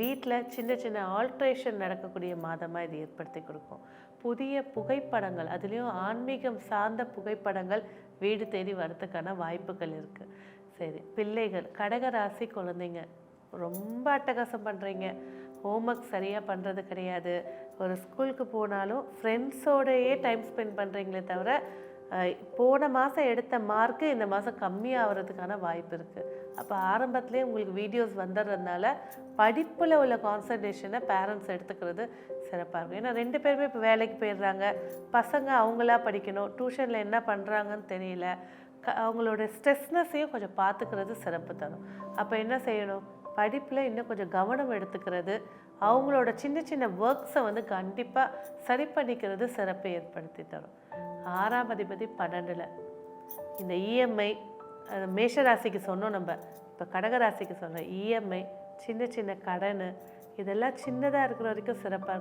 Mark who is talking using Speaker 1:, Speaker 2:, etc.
Speaker 1: வீட்டில் சின்ன சின்ன ஆல்ட்ரேஷன் நடக்கக்கூடிய மாதமாக இது ஏற்படுத்தி கொடுக்கும். புதிய புகைப்படங்கள் அதுலேயும் ஆன்மீகம் சார்ந்த புகைப்படங்கள் வீடு தேடி வரத்துக்கான வாய்ப்புகள் இருக்குது சரி பிள்ளைகள் கடகராசி குழந்தைங்க ரொம்ப அட்டகாசம் பண்ணுறீங்க ஹோம்ஒர்க் சரியாக பண்ணுறது கிடையாது. ஒரு ஸ்கூலுக்கு போனாலும் ஃப்ரெண்ட்ஸோடையே டைம் ஸ்பெண்ட் பண்ணுறீங்களே தவிர போன மாதம் எடுத்த மார்க்கு இந்த மாதம் கம்மியாகிறதுக்கான வாய்ப்பு இருக்குது அப்போ ஆரம்பத்துலேயே உங்களுக்கு வீடியோஸ் வந்துடுறதுனால படிப்பில் உள்ள கான்சன்ட்ரேஷனை பேரண்ட்ஸ் எடுத்துக்கிறது சிறப்பாக இருக்கும். ஏன்னா ரெண்டு பேருமே இப்போ வேலைக்கு போயிடுறாங்க. பசங்க அவங்களா படிக்கணும். டியூஷனில் என்ன பண்ணுறாங்கன்னு தெரியல. க அவங்களோட ஸ்ட்ரெஸ்னஸையும் கொஞ்சம் பார்த்துக்கிறது சிறப்பு தரும். அப்போ என்ன செய்யணும்? படிப்பில் இன்னும் கொஞ்சம் கவனம் எடுத்துக்கிறது. அவங்களோட சின்ன சின்ன ஒர்க்ஸை வந்து கண்டிப்பாக சரி பண்ணிக்கிறது சிறப்பை ஏற்படுத்தி தரும். ஆறாம் அதிபதி பன்னெண்டில். இந்த இஎம்ஐ மேஷராசிக்கு சொன்னோம் நம்ம. இப்போ கடகராசிக்கு சொன்னோம். இஎம்ஐ சின்ன சின்ன கடன் இதெல்லாம் சின்னதாக இருக்கிற வரைக்கும் சிறப்பாக இருக்கும்